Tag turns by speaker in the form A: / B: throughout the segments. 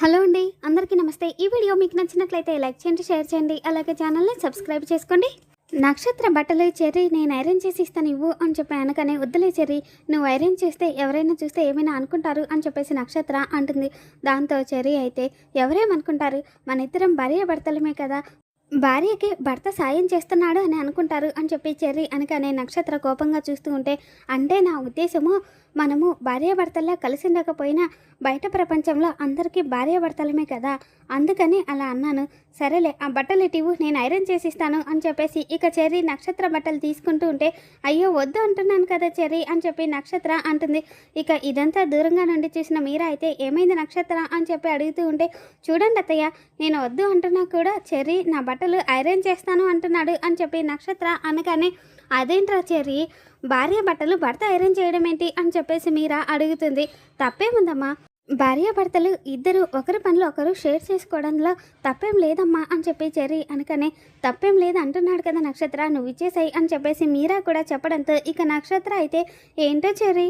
A: Hello అండి అందరికీ నమస్తే. ఈ వీడియో మీకు నచ్చినట్లయితే లైక్ చేయండి షేర్ చేయండి. అలాగే ఛానల్ని సబ్స్క్రైబ్ చేసుకోండి. నక్షత్ర బట్టలు చెర్రీ నేను ఐరన్ చేసి ఇస్తాను ఇవ్వు అని చెప్పి అనగానే వద్దులే చెర్రీ నువ్వు ఐరన్ చేస్తే ఎవరైనా చూస్తే ఏమైనా అనుకుంటారు అని చెప్పేసి నక్షత్ర అంటుంది. దాంతో చెర్రీ అయితే ఎవరేమనుకుంటారు? మన ఇద్దరం భార్య భర్తలమే కదా. భార్యకి భర్త సాయం చేస్తున్నాడు అని అనుకుంటారు అని చెప్పి చెర్రీ అనకనే నక్షత్ర కోపంగా చూస్తూ ఉంటే అంటే నా ఉద్దేశము మనము భార్యాభర్తల్లా కలిసి ఉండకపోయినా బయట ప్రపంచంలో అందరికీ భార్యాభర్తలమే కదా. అందుకని అలా అన్నాను. సరేలే ఆ బట్టలు ఇటీవు నేను ఐరన్ చేసిస్తాను అని చెప్పేసి ఇక చెర్రీ నక్షత్ర బట్టలు తీసుకుంటూ ఉంటే అయ్యో వద్దు అంటున్నాను కదా చెర్రీ అని చెప్పి నక్షత్ర అంటుంది. ఇక ఇదంతా దూరంగా నుండి చూసిన మీరా అయితే ఏమైంది నక్షత్ర అని చెప్పి అడుగుతూ ఉంటే చూడండి అత్తయ్య నేను వద్దు అంటున్నా కూడా చెర్రీ నా బట్ట బట్టలు ఐరన్ చేస్తాను అంటున్నాడు అని చెప్పి నక్షత్ర అనగానే అదేంట్రా చెర్రీ? భార్య బట్టలు భర్త ఐరన్ చేయడం ఏంటి? అని చెప్పేసి మీరా అడుగుతుంది. తప్పేముందమ్మా? భార్య భర్తలు ఇద్దరు ఒకరి పనులు ఒకరు షేర్ చేసుకోవడంలో తప్పేం లేదమ్మా అని చెప్పి చెర్రీ అనకనే తప్పేం లేదు అంటున్నాడు కదా నక్షత్ర నువ్వు ఇచ్చేసాయి అని చెప్పేసి మీరా కూడా చెప్పడంతో ఇక నక్షత్ర అయితే ఏంటో చెర్రీ?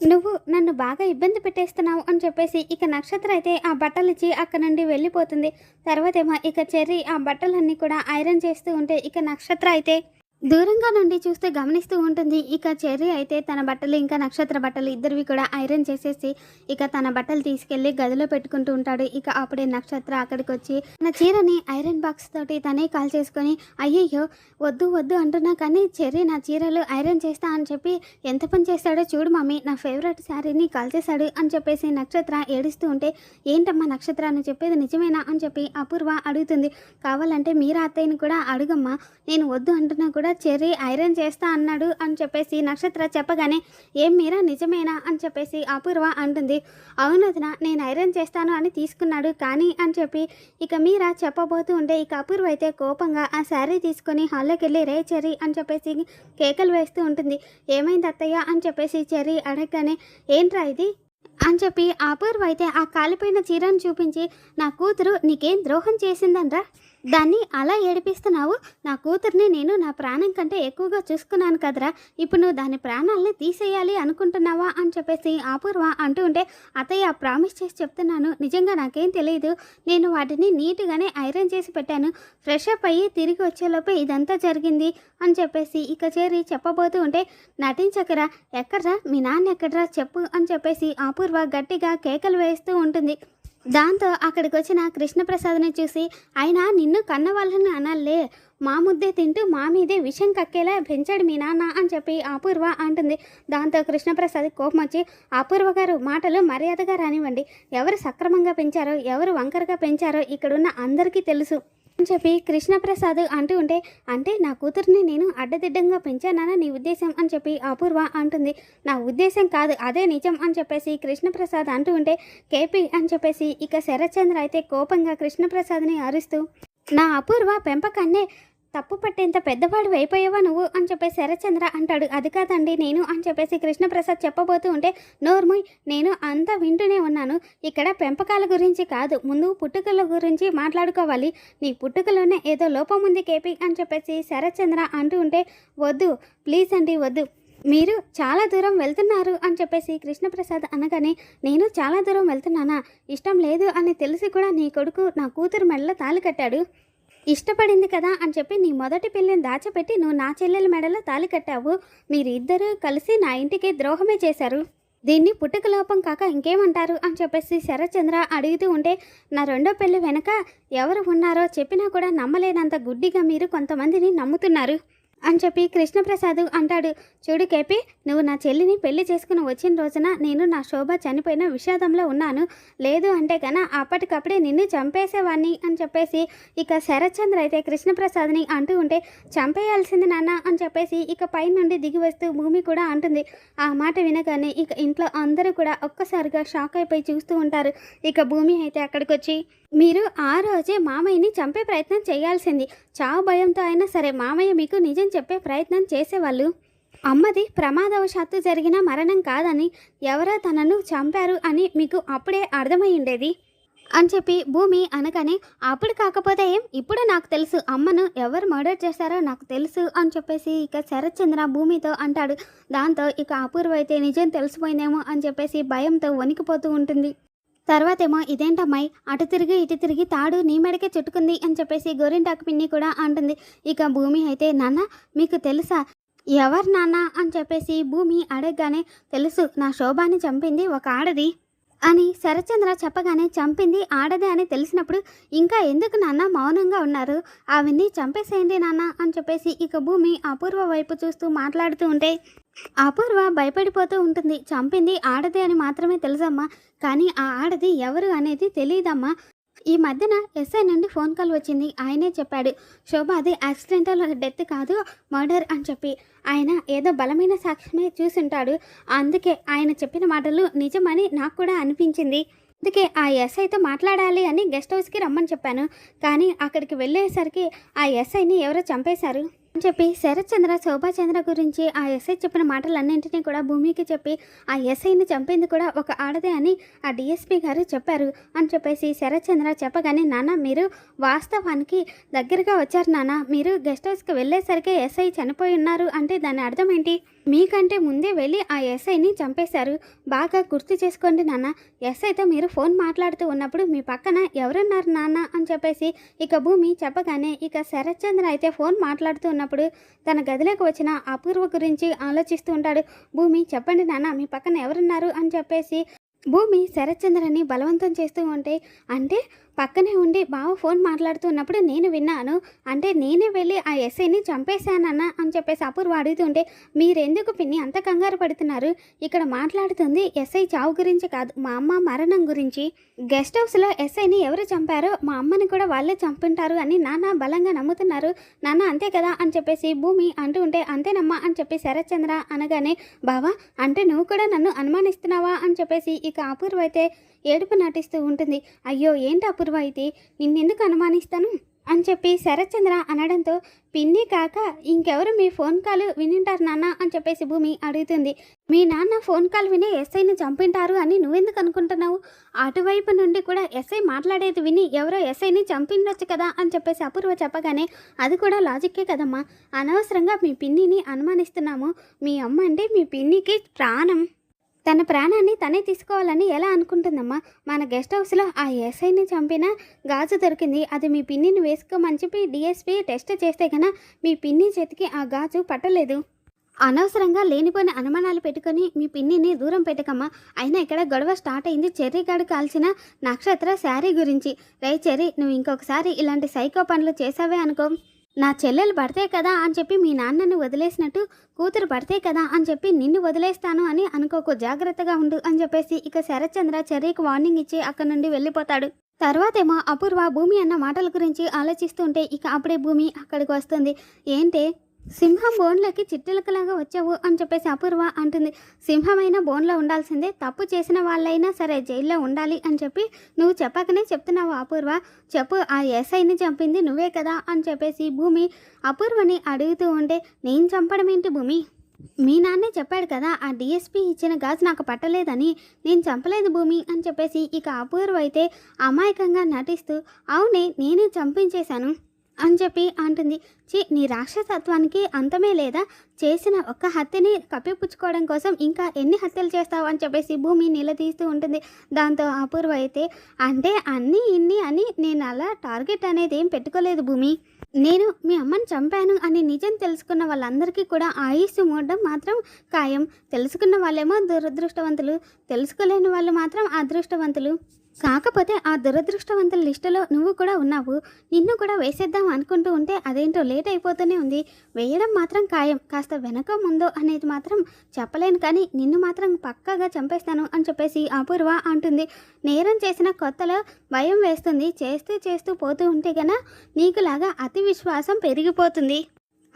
A: నువ్వు నన్ను బాగా ఇబ్బంది పెట్టేస్తున్నావు అని చెప్పేసి ఇక నక్షత్ర అయితే ఆ బట్టలు ఇచ్చి అక్కడ నుండి వెళ్ళిపోతుంది. తర్వాత ఏమో ఇక చెర్రీ ఆ బట్టలన్నీ కూడా ఐరన్ చేస్తూ ఉంటే ఇక నక్షత్ర అయితే దూరంగా నుండి చూస్తే గమనిస్తూ ఉంటుంది. ఇక చెర్రీ అయితే తన బట్టలు ఇంకా నక్షత్ర బట్టలు ఇద్దరివి కూడా ఐరన్ చేసేసి ఇక తన బట్టలు తీసుకెళ్ళి గదిలో పెట్టుకుంటూ ఉంటాడు. ఇక అప్పుడే నక్షత్ర అక్కడికి వచ్చి తన చీరని ఐరన్ బాక్స్ తోటి తనే కాల్ చేసుకొని అయ్యయ్యో వద్దు వద్దు అంటున్నా కానీ చెర్రీ నా చీరలు ఐరన్ చేస్తా అని చెప్పి ఎంత పని చేస్తాడో చూడు మమ్మీ నా ఫేవరెట్ శారీని కాల్ చేశాడు అని చెప్పేసి నక్షత్ర ఏడుస్తూ ఉంటే ఏంటమ్మా నక్షత్ర అని చెప్పేది నిజమేనా? అని చెప్పి అపూర్వ అడుగుతుంది. కావాలంటే మీరా అత్తయ్యని కూడా అడుగమ్మా నేను వద్దు అంటున్నా కూడా చెర్రీ ఐరన్ చేస్తా అన్నాడు అని చెప్పేసి నక్షత్ర చెప్పగానే ఏం మీరా నిజమేనా? అని చెప్పేసి అపూర్వ అంటుంది. అవును వదిన నేను ఐరన్ చేస్తాను అని తీసుకున్నాడు కానీ అని చెప్పి ఇక మీరా చెప్పబోతూ ఉంటే ఇక అపూర్వ అయితే కోపంగా ఆ శారీ తీసుకొని హాల్లోకి వెళ్ళి రే చెర్రీ అని చెప్పేసి కేకలు వేస్తూ ఉంటుంది. ఏమైంది అత్తయ్య? అని చెప్పేసి చెర్రీ అడగగానే ఏంట్రా ఇది? అని చెప్పి అపూర్వ అయితే ఆ కాలిపోయిన చీరను చూపించి నా కూతురు నీకేం ద్రోహం చేసిందనరా? దాన్ని అలా ఏడిపిస్తున్నావు? నా కూతుర్ని నేను నా ప్రాణం కంటే ఎక్కువగా చూసుకున్నాను కదరా. ఇప్పుడు నువ్వు దాని ప్రాణాలని తీసేయాలి అనుకుంటున్నావా అని చెప్పేసి అపూర్వ అంటూ ఉంటే అతయ్య ప్రామిస్ చేసి చెప్తున్నాను. నిజంగా నాకేం తెలియదు నేను వాటిని నీట్గానే ఐరన్ చేసి పెట్టాను. ఫ్రెష్ అప్ అయ్యి తిరిగి వచ్చేలోపే ఇదంతా జరిగింది అని చెప్పేసి ఇక చేరి చెప్పబోతూ ఉంటే నటించకరా. ఎక్కడ్రా? మీ నాన్న ఎక్కడ్రా? చెప్పు అని చెప్పేసి అపూర్వ గట్టిగా కేకలు వేస్తూ ఉంటుంది. దాంతో అక్కడికి వచ్చిన కృష్ణప్రసాద్ని చూసి ఆయన నిన్ను కన్న వాళ్ళని అనాలే. మా ముద్దే తింటూ మా మీదే విషం కక్కేలా పెంచాడు మీ నాన్న అని చెప్పి అపూర్వ అంటుంది. దాంతో కృష్ణప్రసాద్ కోపం వచ్చి అపూర్వ గారు మాటలు మర్యాదగా రానివ్వండి. ఎవరు సక్రమంగా పెంచారో ఎవరు వంకరగా పెంచారో ఇక్కడున్న అందరికీ తెలుసు. అని చెప్పి కృష్ణప్రసాద్ అంటూ ఉంటే అంటే నా కూతుర్ని నేను అడ్డదిడ్డంగా పెంచానా నీ ఉద్దేశం? అని చెప్పి అపూర్వ అంటుంది. నా ఉద్దేశం కాదు అదే నిజం అని చెప్పేసి కృష్ణప్రసాద్ అంటూ ఉంటే కేపీ అని చెప్పేసి ఇక శరత్చంద్ర అయితే కోపంగా కృష్ణప్రసాద్ని అరుస్తూ నా అపూర్వ పెంపకాన్నే తప్పు పట్టేంత పెద్దవాడు అయిపోయావా నువ్వు అని చెప్పేసి శరత్చంద్ర అంటాడు. అది కాదండి నేను అని చెప్పేసి కృష్ణప్రసాద్ చెప్పబోతూ ఉంటే నోర్ముయ్ నేను అంతా వింటూనే ఉన్నాను. ఇక్కడ పెంపకాల గురించి కాదు ముందు పుట్టుకల గురించి మాట్లాడుకోవాలి. నీ పుట్టుకలోనే ఏదో లోపం ఉంది కేపీ అని చెప్పేసి శరత్చంద్ర అంటూ ఉంటే వద్దు ప్లీజ్ అండి వద్దు. మీరు చాలా దూరం వెళ్తున్నారు అని చెప్పేసి కృష్ణప్రసాద్ అనగానే నేను చాలా దూరం వెళ్తున్నానా? ఇష్టం లేదు అని తెలిసి కూడా నీ కొడుకు నా కూతురు మెడలో తాళి కట్టాడు. ఇష్టపడింది కదా అని చెప్పి నీ మొదటి పెళ్ళిని దాచిపెట్టి నువ్వు నా చెల్లెల మెడలో తాళి కట్టావు. మీరిద్దరూ కలిసి నా ఇంటికి ద్రోహమే చేశారు. దీన్ని పుట్టుక లోపం కాక ఇంకేమంటారు అని చెప్పేసి శరత్చంద్ర అడుగుతూ ఉంటే నా రెండో పెళ్ళి వెనక ఎవరు ఉన్నారో చెప్పినా కూడా నమ్మలేనంత గుడ్డిగా మీరు కొంతమందిని నమ్ముతున్నారు. అని చెప్పి కృష్ణప్రసాద్ అంటాడు. చూడు కేపి నువ్వు నా చెల్లిని పెళ్ళి చేసుకుని వచ్చిన రోజున నేను నా శోభ చనిపోయిన విషాదంలో ఉన్నాను. లేదు అంటే కన అప్పటికప్పుడే నిన్ను చంపేసేవాడిని అని చెప్పేసి ఇక శరత్చంద్ర అయితే కృష్ణప్రసాద్ని అంటూ ఉంటే చంపేయాల్సింది నాన్న అని చెప్పేసి ఇక పై నుండి దిగి వస్తూ భూమి కూడా అంటుంది. ఆ మాట వినగానే ఇక ఇంట్లో అందరూ కూడా ఒక్కసారిగా షాక్ అయిపోయి చూస్తూ ఉంటారు. ఇక భూమి అయితే అక్కడికి వచ్చి మీరు ఆ రోజే మామయ్యని చంపే ప్రయత్నం చేయాల్సింది. చావు భయంతో అయినా సరే మామయ్య మీకు నిజం చెప్పే ప్రయత్నం చేసేవాళ్ళు. అమ్మది ప్రమాదవశాత్తు జరిగిన మరణం కాదని ఎవరో తనను చంపారు అని మీకు అప్పుడే అర్థమై ఉండేది అని చెప్పి భూమి అనగానే అప్పుడు కాకపోతే ఏం? ఇప్పుడు నాకు తెలుసు. అమ్మను ఎవరు మర్డర్ చేశారో నాకు తెలుసు అని చెప్పేసి ఇక శరత్చంద్ర భూమితో అంటాడు. దాంతో ఇక అపూర్వ అయితే నిజం తెలిసిపోయిందేమో అని చెప్పేసి భయంతో వణికిపోతూ ఉంటుంది. తర్వాతేమో ఇదేంటమ్మాయి? అటు తిరిగి ఇటు తిరిగి తాడు నీ మెడకే చుట్టుకుంది అని చెప్పేసి గోరింటాకు పిన్ని కూడా అంటుంది. ఇక భూమి అయితే నాన్న మీకు తెలుసా? ఎవరు నాన్న? అని చెప్పేసి భూమి అడగగానే తెలుసు నా శోభాని చంపింది ఒక ఆడది. అని శరచంద్ర చెప్పగానే చంపింది ఆడదే అని తెలిసినప్పుడు ఇంకా ఎందుకు నాన్న మౌనంగా ఉన్నారు? ఆవిని చంపేసేయండి నాన్న అని చెప్పేసి ఇక భూమి అపూర్వ వైపు చూస్తూ మాట్లాడుతూ ఉంటే అపూర్వ భయపడిపోతూ ఉంటుంది. చంపింది ఆడదే అని మాత్రమే తెలుసమ్మా. కానీ ఆ ఆడది ఎవరు అనేది తెలియదమ్మా. ఈ మధ్యన ఎస్ఐ నుండి ఫోన్ కాల్ వచ్చింది. ఆయనే చెప్పాడు శోభాది యాక్సిడెంటల్ డెత్ కాదు మర్డర్ అని చెప్పి. ఆయన ఏదో బలమైన సాక్ష్యమే చూసుంటాడు. అందుకే ఆయన చెప్పిన మాటలు నిజమని నాకు కూడా అనిపించింది. అందుకే ఆ ఎస్ఐతో మాట్లాడాలి అని గెస్ట్ హౌస్కి రమ్మని చెప్పాను. కానీ అక్కడికి వెళ్ళేసరికి ఆ ఎస్ఐని ఎవరో చంపేశారు. అని చెప్పి శరత్చంద్ర శోభాచంద్ర గురించి ఆ ఎస్ఐ చెప్పిన మాటలన్నింటినీ కూడా భూమికి చెప్పి ఆ ఎస్ఐని చంపింది కూడా ఒక ఆడదే అని ఆ డిఎస్పీ గారు చెప్పారు అని చెప్పేసి శరత్చంద్ర చెప్పగానే నాన్న మీరు వాస్తవానికి దగ్గరగా వచ్చారు నాన్న. మీరు గెస్ట్ హౌస్కి వెళ్ళేసరికి ఎస్ఐ చనిపోయి ఉన్నారు అంటే దాని అర్థం ఏంటి? మీకంటే ముందే వెళ్ళి ఆ ఎస్ఐని చంపేశారు. బాగా గుర్తు చేసుకోండి నాన్న. ఎస్ఐతో మీరు ఫోన్ మాట్లాడుతూ ఉన్నప్పుడు మీ పక్కన ఎవరున్నారు నాన్న? అని చెప్పేసి ఇక భూమి చెప్పగానే ఇక శరత్చంద్ర అయితే ఫోన్ మాట్లాడుతూ ఉన్నప్పుడు తన గదిలోకి వచ్చిన అపూర్వ గురించి ఆలోచిస్తూ ఉంటాడు. భూమి చెప్పండి నాన్న మీ పక్కన ఎవరున్నారు? అని చెప్పేసి భూమి శరత్చంద్రని బలవంతం చేస్తూ ఉంటే అంటే పక్కనే ఉండి బావ ఫోన్ మాట్లాడుతున్నప్పుడు నేను విన్నాను. అంటే నేనే వెళ్ళి ఆ ఎస్ఐని చంపేశానన్న అని చెప్పేసి అపూర్వ అడుగుతుంటే మీరెందుకు పిన్ని అంత కంగారు పడుతున్నారు? ఇక్కడ మాట్లాడుతుంది ఎస్ఐ చావు గురించి కాదు మా అమ్మ మరణం గురించి. గెస్ట్ హౌస్లో ఎస్ఐని ఎవరు చంపారో మా అమ్మని కూడా వాళ్ళే చంపుంటారు అని నాన్న బలంగా నమ్ముతున్నారు. నాన్న అంతే కదా అని చెప్పేసి భూమి అంటూ ఉంటే అంతేనమ్మా అని చెప్పి శరత్చంద్ర అనగానే బావా అంటే నువ్వు కూడా నన్ను అనుమానిస్తున్నావా? అని చెప్పేసి ఇక అపూర్వ అయితే ఏడుపు నటిస్తూ ఉంటుంది. అయ్యో ఏంటి అపూర్వ? అయితే నిన్నెందుకు అనుమానిస్తాను? అని చెప్పి శరత్చంద్ర అనడంతో పిన్ని కాక ఇంకెవరు మీ ఫోన్ కాల్ వినింటారు నాన్న అని చెప్పేసి భూమి అడుగుతుంది. మీ నాన్న ఫోన్ కాల్ విని ఎస్ఐని చంపింటారు అని నువ్వెందుకు అనుకుంటున్నావు? అటువైపు నుండి కూడా ఎస్ఐ మాట్లాడేది విని ఎవరో ఎస్ఐని చంపిండొచ్చు కదా అని చెప్పేసి అపూర్వ చెప్పగానే అది కూడా లాజిక్కే కదమ్మా. అనవసరంగా మీ పిన్నిని అనుమానిస్తున్నాము. మీ అమ్మ అంటే మీ పిన్నికి ప్రాణం. తన ప్రాణాన్ని తనే తీసుకోవాలని ఎలా అనుకుంటుందమ్మా? మన గెస్ట్ హౌస్లో ఆ ఎస్ఐని చంపిన గాజు దొరికింది. అది మీ పిన్నిని వేసుకోమని చెప్పి డిఎస్పీ టెస్ట్ చేస్తే కన్నా మీ పిన్ని చేతికి ఆ గాజు పట్టలేదు. అనవసరంగా లేనిపోయిన అనుమానాలు పెట్టుకొని మీ పిన్నిని దూరం పెట్టకమ్మా. అయినా ఇక్కడ గొడవ స్టార్ట్ అయింది. చెర్రీగాడు కాల్చిన నక్షత్ర శారీ గురించి. రై చెర్రీ నువ్వు ఇంకొకసారి ఇలాంటి సైకో పనులు చేసావే అనుకో. నా చెల్లెలు పడితే కదా అని చెప్పి మీ నాన్నను వదిలేసినట్టు కూతురు పడితే కదా అని చెప్పి నిన్ను వదిలేస్తాను అని అనుకోకు జాగ్రత్తగా ఉండు అని చెప్పేసి ఇక శరత్చంద్ర చెర్రీకి వార్నింగ్ ఇచ్చి అక్కడి నుండి వెళ్ళిపోతాడు. తర్వాతేమో అపూర్వ భూమి అన్న మాటల గురించి ఆలోచిస్తుంటే ఇక అప్పుడే భూమి అక్కడికి వస్తుంది. ఏంటే? సింహం బోన్లోకి చిట్టెలకలాగా వచ్చావు అని చెప్పేసి అపూర్వ అంటుంది. సింహమైన బోన్లో ఉండాల్సిందే. తప్పు చేసిన వాళ్ళైనా సరే జైల్లో ఉండాలి అని చెప్పి నువ్వు చెప్పకనే చెప్తున్నావు అపూర్వ. చెప్పు ఆ ఎస్ఐని చంపింది నువ్వే కదా అని చెప్పేసి భూమి అపూర్వని అడుగుతూ ఉంటే నేను చంపడం ఏంటి భూమి? మీ నాన్నే చెప్పాడు కదా ఆ డిఎస్పీ ఇచ్చిన గాజు నాకు పట్టలేదని. నేను చంపలేదు భూమి అని చెప్పేసి ఇక అపూర్వ అయితే అమాయకంగా నటిస్తూ అవునే నేనే చంపించేశాను. అని చెప్పి అంటుంది. చి నీ రాక్షసత్వానికి అంతమే లేదా? చేసిన ఒక్క హత్యని కప్పిపుచ్చుకోవడం కోసం ఇంకా ఎన్ని హత్యలు చేస్తావు అని చెప్పేసి భూమి నిలదీస్తూ ఉంటుంది. దాంతో అపూర్వ అయితే అంటే అన్నీ ఇన్ని అని నేను అలా టార్గెట్ అనేది ఏం పెట్టుకోలేదు భూమి. నేను మీ అమ్మని చంపాను అని నిజం తెలుసుకున్న వాళ్ళందరికీ కూడా ఆయుస్సు మూడడం మాత్రం ఖాయం. తెలుసుకున్న వాళ్ళేమో దురదృష్టవంతులు. తెలుసుకోలేని వాళ్ళు మాత్రం అదృష్టవంతులు. కాకపోతే ఆ దురదృష్టవంతుల లిస్టులో నువ్వు కూడా ఉన్నావు. నిన్ను కూడా వేసేద్దాం అనుకుంటూ ఉంటే అదేంటో లేట్ అయిపోతూనే ఉంది. వేయడం మాత్రం ఖాయం. కాస్త వెనక ముందో అనేది మాత్రం చెప్పలేను కానీ నిన్ను మాత్రం పక్కాగా చంపేస్తాను అని చెప్పేసి అపూర్వ అంటుంది. నేరం చేసిన కొత్తలో భయం వేస్తుంది. చేస్తూ చేస్తూ పోతూ ఉంటే గన నీకులాగా అతి విశ్వాసం పెరిగిపోతుంది.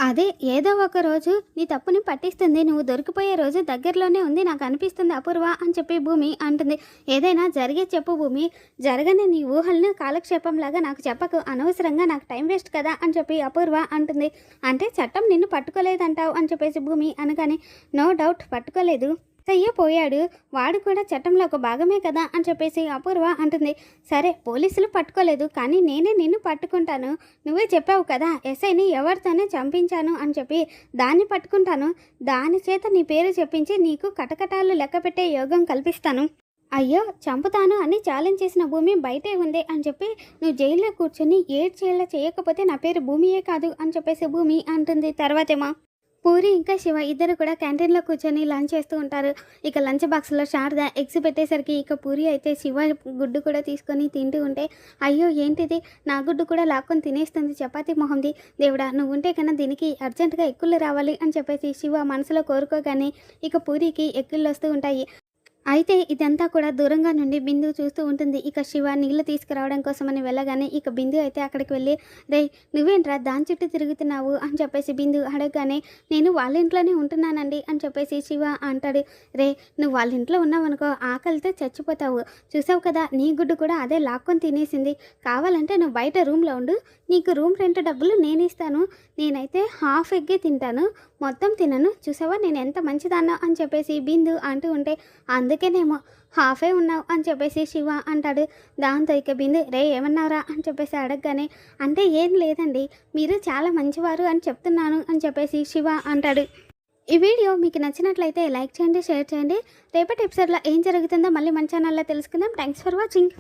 A: అదే ఏదో ఒక రోజు నీ తప్పుని పట్టిస్తుంది. నువ్వు దొరికిపోయే రోజు దగ్గరలోనే ఉంది. నాకు అనిపిస్తుంది అపూర్వ అని చెప్పి భూమి అంటుంది. ఏదైనా జరిగే చెప్పు భూమి. జరగని నీ ఊహల్ని కాలక్షేపంలాగా నాకు చెప్పకు. అనవసరంగా నాకు టైం వేస్ట్ కదా అని చెప్పి అపూర్వ అంటుంది. అంటే చట్టం నిన్ను పట్టుకోలేదంటావు అని చెప్పేసి భూమి అనగానే నో డౌట్ పట్టుకోలేదు. సయ్య పోయాడు. వాడు కూడా చట్టంలో ఒక భాగమే కదా అని చెప్పేసి అపూర్వ అంటుంది. సరే పోలీసులు పట్టుకోలేదు కానీ నేనే నిన్ను పట్టుకుంటాను. నువ్వే చెప్పావు కదా ఎస్ఐని ఎవరితోనే చంపించాను అని చెప్పి దాన్ని పట్టుకుంటాను. దాని చేత నీ పేరు చెప్పించి నీకు కటకటాలు లెక్క పెట్టే యోగం కల్పిస్తాను. అయ్యో చంపుతాను అని ఛాలెంజ్ చేసిన భూమి బయటే ఉంది అని చెప్పి నువ్వు జైల్లో కూర్చొని ఏడ్చేళ్ళ చేయకపోతే నా పేరు భూమియే కాదు అని చెప్పేసి భూమి అంటుంది తర్వాతేమో. పూరి ఇంకా శివ ఇద్దరు కూడా క్యాంటీన్లో కూర్చొని లంచ్ చేస్తూ ఉంటారు. ఇక లంచ్ బాక్స్లో శారద ఎగ్స్ పెట్టేసరికి ఇక పూరి అయితే శివ గుడ్డు కూడా తీసుకొని తింటూ ఉంటే అయ్యో ఏంటిది? నా గుడ్డు కూడా లాక్కొని తినేస్తుంది. చపాతీ మొహంది. దేవుడా నువ్వు ఉంటే కన్నా దీనికి అర్జెంటుగా ఎక్కులు రావాలి అని చెప్పేసి శివ మనసులో కోరుకోగానే ఇక పూరికి ఎక్కులు వస్తూ ఉంటాయి. అయితే ఇదంతా కూడా దూరంగా నుండి బిందు చూస్తూ ఉంటుంది. ఇక శివ నీళ్ళు తీసుకురావడం కోసమని వెళ్ళగానే ఇక బిందు అయితే అక్కడికి వెళ్ళి రే నువ్వేంట్రా దాని చుట్టూ తిరుగుతున్నావు? అని చెప్పేసి బిందు అడగగానే నేను వాళ్ళ ఇంట్లోనే ఉంటున్నానండి అని చెప్పేసి శివ అంటాడు. రే నువ్వు వాళ్ళ ఇంట్లో ఉన్నావనుకో ఆకలితో చచ్చిపోతావు. చూసావు కదా నీ గుడ్డు కూడా అదే లాక్కొని తినేసింది. కావాలంటే నువ్వు బయట రూమ్లో ఉండు. నీకు రూమ్ రెంట్ డబ్బులు నేను ఇస్తాను నేనైతే హాఫ్ ఎగ్గే తింటాను. మొత్తం తినను. చూసావా? నేను ఎంత మంచిదాన్నో అని చెప్పేసి బిందు అంటూ ఉంటే అందుకేనేమో హాఫే ఉన్నావు అని చెప్పేసి శివ అంటాడు. దాంతో ఇక బిందు రే ఏమన్నారా అని చెప్పేసి అడగగానే అంటే ఏం లేదండి. మీరు చాలా మంచివారు అని చెప్తున్నాను అని చెప్పేసి శివ అంటాడు. ఈ వీడియో మీకు నచ్చినట్లయితే లైక్ చేయండి షేర్ చేయండి. రేపటి ఎపిసోడ్లో ఏం జరుగుతుందో మళ్ళీ మన ఛానల్లో తెలుసుకుందాం. Thanks for watching.